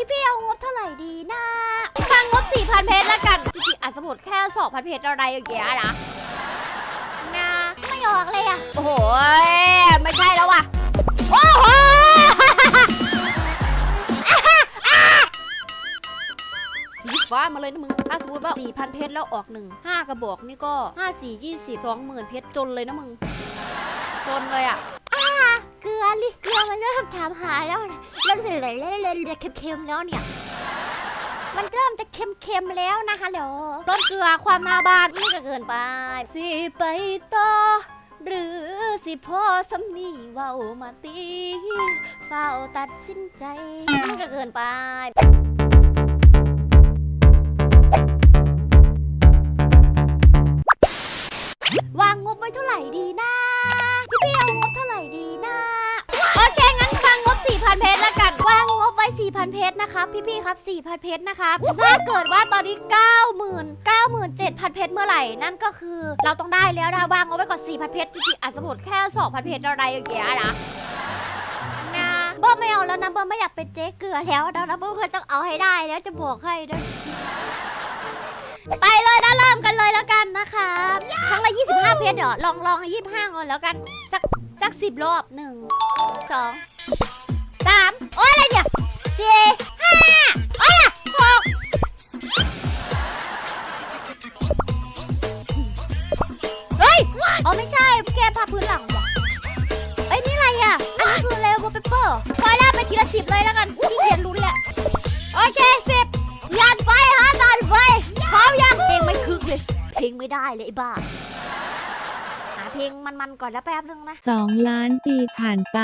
พี่พี่เอางบเท่าไหร่ดีนะวางงบสี่พันเพชรละกัน จริงๆอาจจะหมดแค่สองพันเพชรอะไรอย่างเงี้ยนะนะไม่ออกเลยอะ โอ้โหไม่ใช่แล้วว่ะ โอ้โหสีฟ้ามาเลยนะมึง ถ้าสมมติว่าสี่พันเพชรแล้วออกหนึ่งห้ากระบอกนี่ก็ห้าสี่ยี่สิบสองหมื่นเพชรจนเลยนะมึง จนเลยอะเกลือลิ เกลือมันเริ่มถามหาแล้วนะเริ่มเลยเลยเลยเลยเค็มๆแล้วเนี่ย มันเริ่มจะเค็มๆแล้วนะคะเดี๋ยวรสเกลือความหน้าบ้านไม่จะเกินไป สิไปต่อหรือสิพ่อสำนีเว้ามาตีเฝ้าตัดสินใจไม่จะเกินไปวางงบไว้เท่าไหร่ดีนะ 4,000 เพชรนะครับพี่พี่ๆครับ 4,000 เพชรนะครับ ถ้าเกิดว่าตอนนี้ 90,000 97,000 เพชรเมื่อไหร่ นั่นก็คือเราต้องได้แล้วนะวางงบไว้ก่อน 4,000 เพชรจริงๆอาจจะหมดแค่ 2,000 เพชรอะไรอย่างเงี้ยนะนะเบิ้มไม่เอาแล้วนะเบิ้มไม่อยากเป็นเจ๊เกลือแล้วนะเบิ้มเพื่อนต้องเอาให้ได้แล้วจะบอกให้ด้วยไปเลยนะเริ่มกันเลยแล้วกันนะคะครั้งละ 25 เพชรเหรอลองลองให้25ก่อนแล้วกัน สักสักสิบรอบหนึ่งสองสามโอ้ยอะไรเนี่ย สี่ห้าโอ้ยหกเฮ้ยอ๋อไม่ใช่แกพาพื้นหลังว่ะเอ้ยนี่อะไรอะ อันนี้คือเลเวลเปเปอร์พอแล้วไปทีละสิบเลยแล้วกันที่เรียนรู้แหละโอเคสิบยันไฟฮะยันไฟพร้อมยังเพลงไม่คึกเลยเพลงไม่ได้เลยไอ้บ้าหาเพลงมันๆก่อนแล้วแป๊บนึงนะสองล้านปีผ่านไป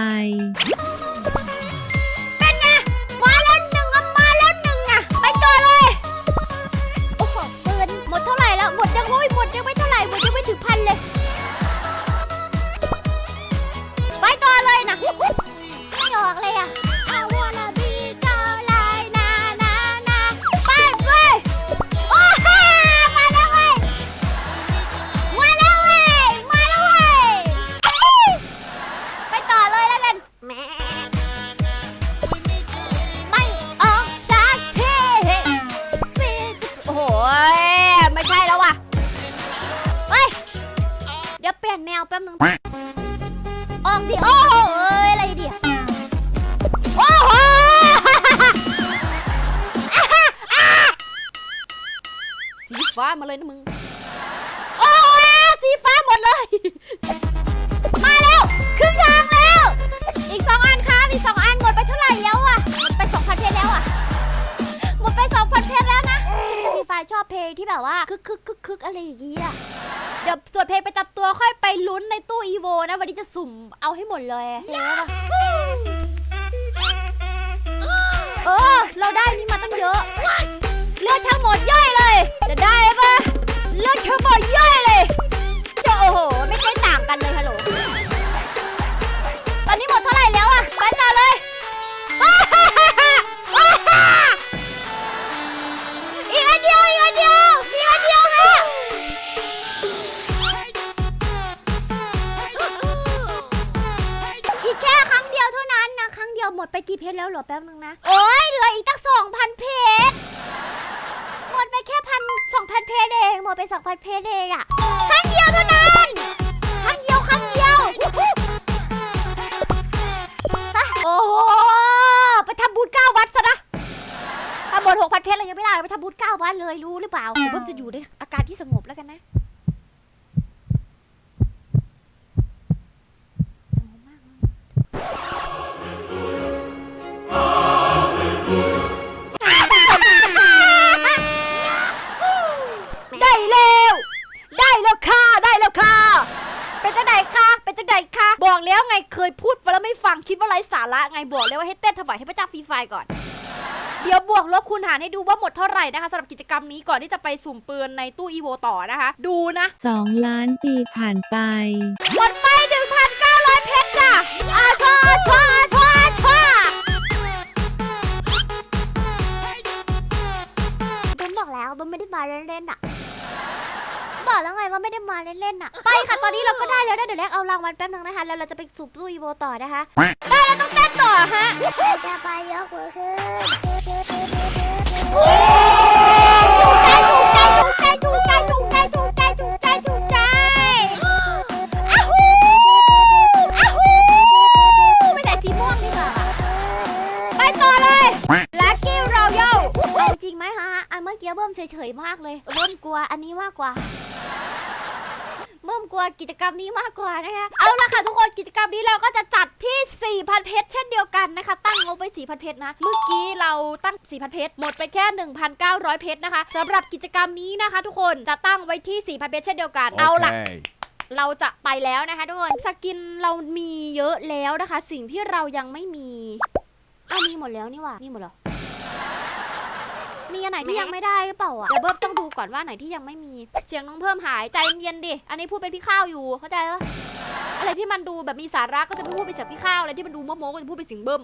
นึงออกดิโอ้โหเอ้ยอะไรเดียโอ้โหสีฟ้ามาเลยนะมึง โอ้โหสีฟ้าหมดเลย มาแล้วครึ่งทางแล้ว อีกสองอันครับอีกสองอันหมดไปเท่าไหร่แล้วอะหมดไปสองพันเพชรแล้วอะหมดไปสองพันเพชรแล้วนะมีไฟชอบเพลงที่แบบว่าคึกคึกคึกคึกอะไรอย่างเงี้ย เดี๋ยวส่วนเพลงไปจับตัวค่อยไปลุ้นในตู้อีโวนะ วันนี้จะสุ่มเอาให้หมดเลยเฮ้ยเออ เราได้นี่มาตั้งเยอะ เลือดทั้งหมดย่อยเลย จะได้ปะเลือดทั้งหมดย่อยเลย แล้วเหรอแป๊บนึงนะ โอ้ยเหลืออีกตั้งสองพันเพชรหมดไปแค่พันสองพันเพชรเองหมดไปสองพันเพชรเองอะครั้งเดียวเท่านั้นครั้งเดียวครั้งเดียวโอ้โหไปทำบุญเก้าวัดซะนะถ้าหมดหกพันเพชรเรายังไม่ได้ไปทำบุญเก้าวัดเลยรู้หรือเปล่าผมจะอยู่ในอาการที่สงบแล้วกันนะ บอกแล้วไงเคยพูดไปแล้วไม่ฟังคิดว่าไร้สาระไงบอกแล้วว่าให้เต้นถวายให้พระเจ้าฟรีไฟร์ก่อน เดี๋ยวบวกลบคูณหารให้ดูว่าหมดเท่าไหร่นะคะสำหรับกิจกรรมนี้ก่อนที่จะไปสุ่มปืนในตู้อีโวต่อนะคะ ดูนะสองล้านปีผ่านไป หมดไป1,900เพชรจ้ะอาชาชาชาชาเบนบอกแล้วเบนไม่ได้มาเล่นๆอะบอ ก็ไม่ได้มาเล่นๆน่ะ ไปค่ะ ตอนนี้เราก็ได้แล้วนะเดี๋ยวแรกเอารางวัลแป๊บนึงนะคะ แล้วเราจะไปสูบตู้อีโวต่อนะคะ ได้แล้วต้องเต้นต่อฮะ จะไปยกมือขึ้น กี้เบิ้มเฉยๆมากเลย เบิ้มกลัวอันนี้มากกว่าเบิ้มกลัวกิจกรรมนี้มากกว่านะคะเอาละค่ะทุกคนกิจกรรมนี้เราก็จะจัดที่ 4,000 เพชรเช่นเดียวกันนะคะ ตั้งงบไว้4,000 เพชรนะ เมื่อกี้เราตั้ง 4,000 เพชรหมดไปแค่ 1,900 เพชรนะคะสำหรับกิจกรรมนี้นะคะ ทุกคนจะตั้งไว้ที่ 4,000 เพชรเช่นเดียวกัน เอาล่ะ Okay. เราจะไปแล้วนะคะทุกคนสกินเรามีเยอะแล้วนะคะ สิ่งที่เรายังไม่มีอ้าวมีหมดแล้วนี่หว่ามีหมดเหรอ มีอันไหนที่ยังไม่ได้หรือเปล่าอะเดี๋ยวเบิ้มต้องดูก่อนว่าไหนที่ยังไม่มี เสียงน้องเพิ่มหายใจเย็นๆดิ อันนี้พูดเป็นพี่ข้าวอยู่ เข้าใจปะอะไรที่มันดูแบบมีสาระก็จะพูดเป็นเสียงพี่ข้าว อะไรที่มันดูโม้ๆก็จะพูดเป็นเสียงเบิ้ม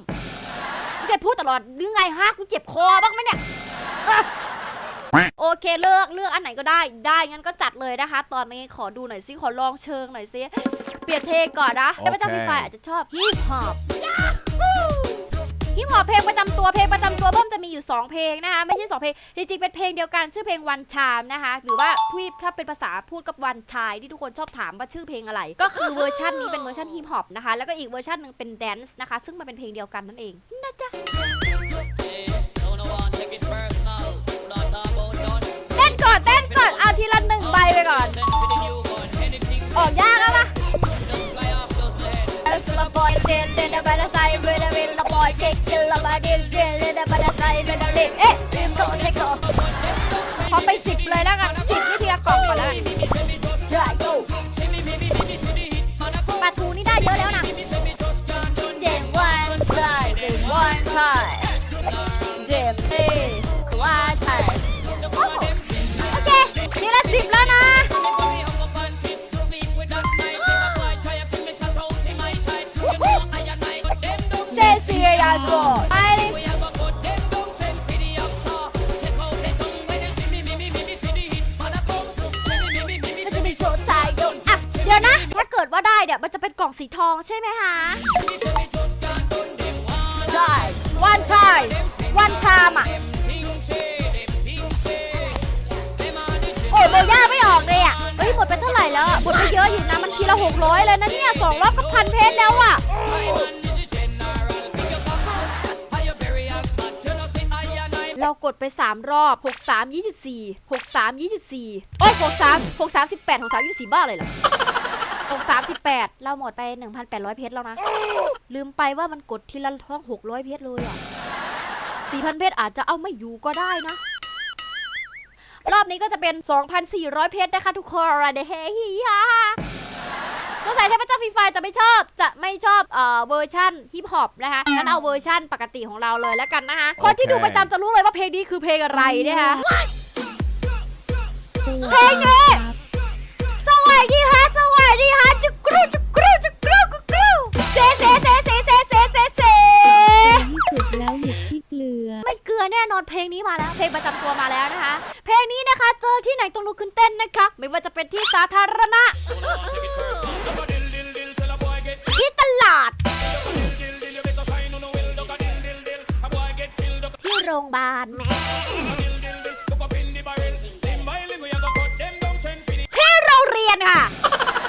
มึงจะพูดตลอดหรือไงฮะ กูเจ็บคอบ้างไหมเนี่ยโอเคเลือกเลือกอันไหนก็ได้ ได้งั้นก็จัดเลยนะคะ ตอนนี้ขอดูหน่อยซิขอลองเชิงหน่อยซิเปลี่ยนเพลงก่อนนะโอเคแต่พระเจ้าฟรีไฟอาจจะชอบฮิปฮอป ฮิปฮอปเพลงประจำตัวเพลงประจำตัวเบิ้มจะมีอยู่ 2 เพลงนะคะ ไม่ใช่ 2 เพลง จริงๆ เป็นเพลงเดียวกันชื่อเพลงวันชามนะคะ หรือว่าพี่ถ้าเป็นภาษาพูดกับวันชายที่ทุกคนชอบถามว่าชื่อเพลงอะไร ก็คือเวอร์ชันนี้เป็นเวอร์ชันฮิปฮอปนะคะ แล้วก็อีกเวอร์ชันหนึ่งเป็นแดนซ์นะคะ ซึ่งมันเป็นเพลงเดียวกันนั่นเองนะจ๊ะ So no one take it personal. Not about done. เต้นก่อนเต้นก่อนเอาทีละหนึ่งใบไปก่อน Send for the new one. Anything ออกยากแล้วปะ just fly off those head. As the boy did, then the better side, with the will the boy ลบาดิเรียนเลดบันไดเป็นดาวเล็กเอ๊ะริมโตเทคโตขอไปสิบเลยแล้วกัน ใช่ไหมคะ ได้ วันชายวันชามอะ โอ้ยโบย่าไม่ออกเลยอะ เฮ้ยหมดไปเท่าไหร่แล้วอะหมดไปเยอะอยู่นะ มันทีละหกร้อยเลยนะเนี่ยสองรอบก็พันเพชรแล้วอะ เรากดไป 3 รอบ 6 3 24 6 3 24 โอ้ย6 3 6 3 18 6 3 24 บ้าเลยเหรอ 6 3 18เราหมดไป1,800เพชรแล้วนะ ลืมไปว่ามันกดทีละท้อง600เพชรเลยอะ4,000เพชรอาจจะเอาไม่อยู่ก็ได้นะ รอบนี้ก็จะเป็น 2,400 เพชรนะคะทุกคนอะไรเฮ้ยฮิยาสงสัยเทพเจ้าฟรีไฟจะไม่ชอบ จะไม่ชอบเอ่อเวอร์ชั่นฮิปฮอปนะคะ งั้นเอาเวอร์ชั่นปกติของเราเลยแล้วกันนะคะ คนที่ดูประจำจะรู้เลยว่าเพลงนี้คือเพลงอะไรนะคะเพลงนี้ น่นอนเพลงนี้มาแล้ว เพลงประจำตัวมาแล้วนะคะ เพลงนี้นะคะ เจอที่ไหนต้องลุกขึ้นเต้นนะคะ ไม่ว่าจะเป็นที่สาธารณะ ที่ตลาด ที่โรงพยาบาล ที่โรงเรียนค่ะ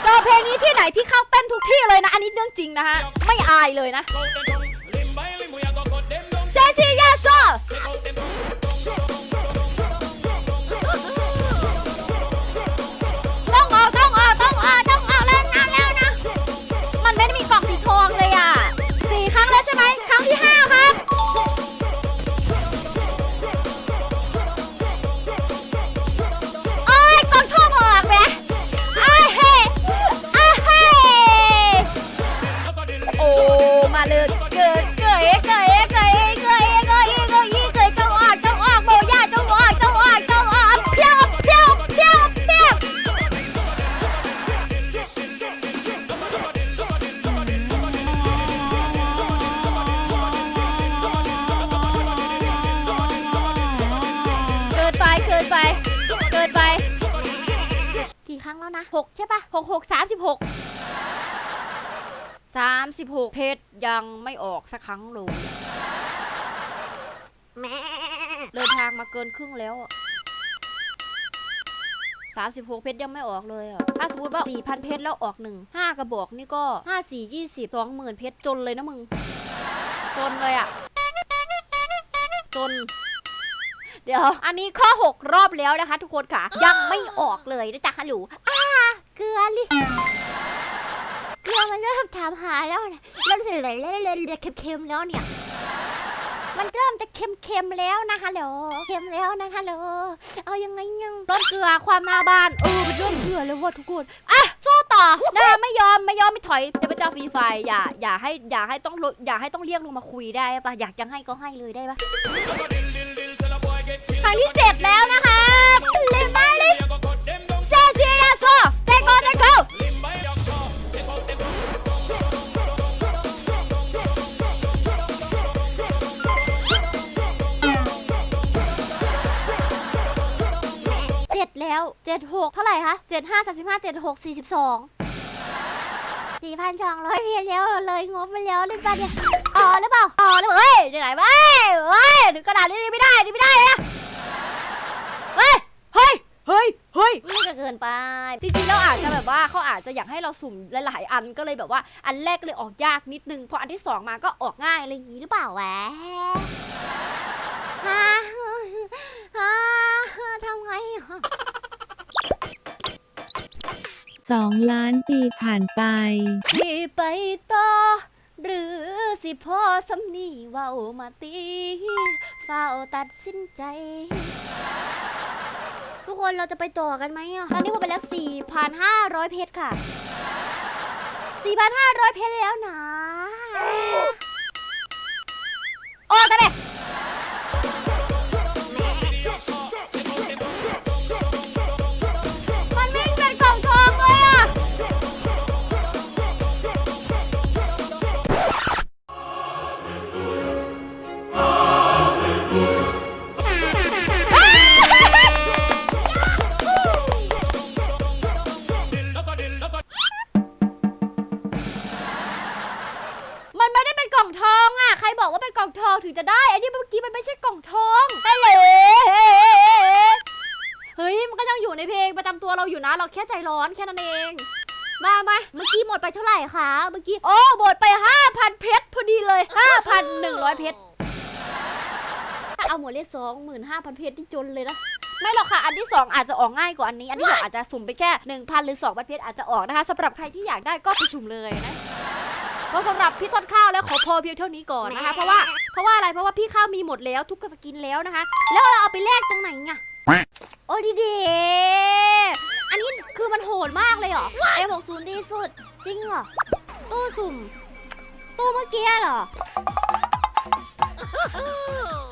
เจอเพลงนี้ที่ไหนพี่เข้าเต้นทุกที่เลยนะ อันนี้เรื่องจริงนะฮะไม่อายเลยนะเซซิยาโซ แล้วนะหกใช่ปะหกหกสามสิบหกสามสิบหกเพชรยังไม่ออกสักครั้งเลยเดินทางมาเกินครึ่งแล้วสามสิบหกเพชรยังไม่ออกเลยอะ ถ้าสมมติว่าสี่พันเพชรแล้วออกหนึ่งห้ากระบอกนี่ก็ห้าสี่ยี่สิบสองหมื่นเพชรจนเลยนะมึง จนเลยอะ จน เดี๋ยว อันนี้ข้อ 6 รอบแล้วนะคะ ทุกคนค่ะ ยังไม่ออกเลยนะจ๊ะฮัลโหลอ่าเกลือลิเกลือมันเริ่มถามหาแล้วนะเริ่มเละเละเละเละเค็มๆแล้วเนี่ย มันเริ่มจะเค็มๆแล้วนะฮัลโหลเค็มแล้วนะฮัลโหลเอายังไงยังรสเกลือความหน้าบ้านเออมันเริ่มเกลือแล้วว่ะทุกคนอะสู้ต่อนะไม่ยอมไม่ยอมไม่ถอยจะเป็นเจ้าฟรีไฟอย่าอย่าให้อย่าให้ต้องลดอย่าให้ต้องเรียกลงมาคุยได้ปะอยากจะให้ก็ให้เลยได้ปะ ครั้งที่เจ็ดแล้วนะคะลนมบาลิสเซซิลาโซเตโกเตโกเจ็ดแล้วเจ็ดหกเท่าไหร่คะเจ็ดห้าสามสิบห้าเจ็ดหกสี่สิบสองสี่พันสองร้อยเพียงแล้วเลยงบไปแล้วหรือเปล่าเนี่ยอ๋อหรือเปล่าอ๋อหรือเปล่าเฮ้ยไหนวะเฮ้ยเฮ้ยถึงกระดาษนี้ไม่ได้นี่ไม่ได้นะ ฮ้ยเฮ้ย เฮ้ย เฮ้ยนี่ก็เกินไป จริงๆแล้วอาจจะแบบว่าเขาอาจจะอยากให้เราสุ่มหลายๆอันก็เลยแบบว่าอันแรกก็เลยออกยากนิดนึงพออันที่สองมาก็ออกง่ายอะไรอย่างนี้หรือเปล่าวะฮะฮะทำไงสองล้านปีผ่านไป สิไปต่อ หรือสิพ่อสำนีเว้ามาตีเฝ้าตัดสินใจ ทุกคนเราจะไปต่อกันไหมอะตอนนี้หมดไปแล้ว 4,500 เพชรค่ะ 4,500 เพชรแล้วนะ โอ้ตะเบ ใจร้อนแค่นั้นเอง มามาเมื่อกี้หมดไปเท่าไหร่คะ เมื่อกี้ โอ้ หมดไป 5,000 เพชรพอดีเลย 5,100 เพชร ถ้าเอาหมดเลขสองหมื่นห้าพันเพชรที่จนเลยนะ ไม่หรอกค่ะ อันที่สองอาจจะออกง่ายกว่าอันนี้ อันที่สองอาจจะสุ่มไปแค่หนึ่งพันหรือสองพันเพชรอาจจะออกนะคะสำหรับใครที่อยากได้ก็ไปสุ่มเลยนะก็สำหรับพี่ต้นข้าวแล้วขอพอเพียงเท่านี้ก่อนนะคะ เพราะว่าเพราะว่าอะไรเพราะว่าพี่ข้าวมีหมดแล้วทุกสกินแล้วนะคะ แล้วเราเอาไปแลกตรงไหนอะโอ้ดีดีๆ อันนี้คือมันโหดมากเลยเหรอ A60 ดีสุด จริงเหรอ ตู้สุ่ม ตู้เมื่อกี้เหรอ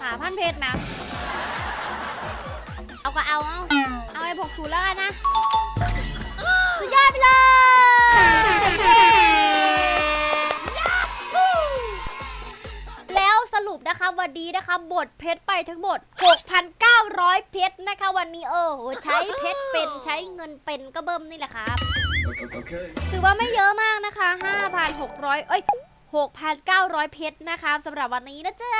หาพันเพชรนะ เอาก็เอาเอา เอาไอ้60 แล้วกันนะ สุดยอดไปเลย วันนี้นะคะบทเพชรไปทั้งหมด 6,900 เพชรนะคะ วันนี้เออใช้เพชรเป็นใช้เงินเป็นก็เบิ่มนี่แหละครับถือว่าไม่เยอะมากนะคะ 5,600 เอ้ย 6,900 เพชรนะคะสำหรับวันนี้นะจ๊ะ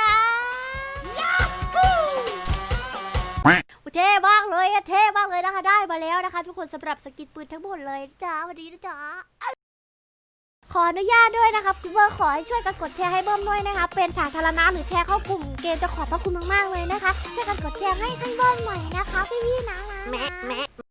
เท่มากเลยอะเท่มากเลยนะคะ ได้มาแล้วนะคะ ทุกคนสำหรับสกินปืนทั้งหมดเลยจ้าวันนี้นะจ๊ะ ขออนุญาตด้วยนะครับเบอร์ขอให้ช่วยกันกดแชร์ให้เบิ้มด้วยนะคะเป็นสาธารณะหรือแชร์เข้ากลุ่มเกมจะขอบพระคุณมากๆเลยนะคะช่วยกันกดแชร์ให้ท่านเบิ้มหน่อยนะคะพี่ๆนะ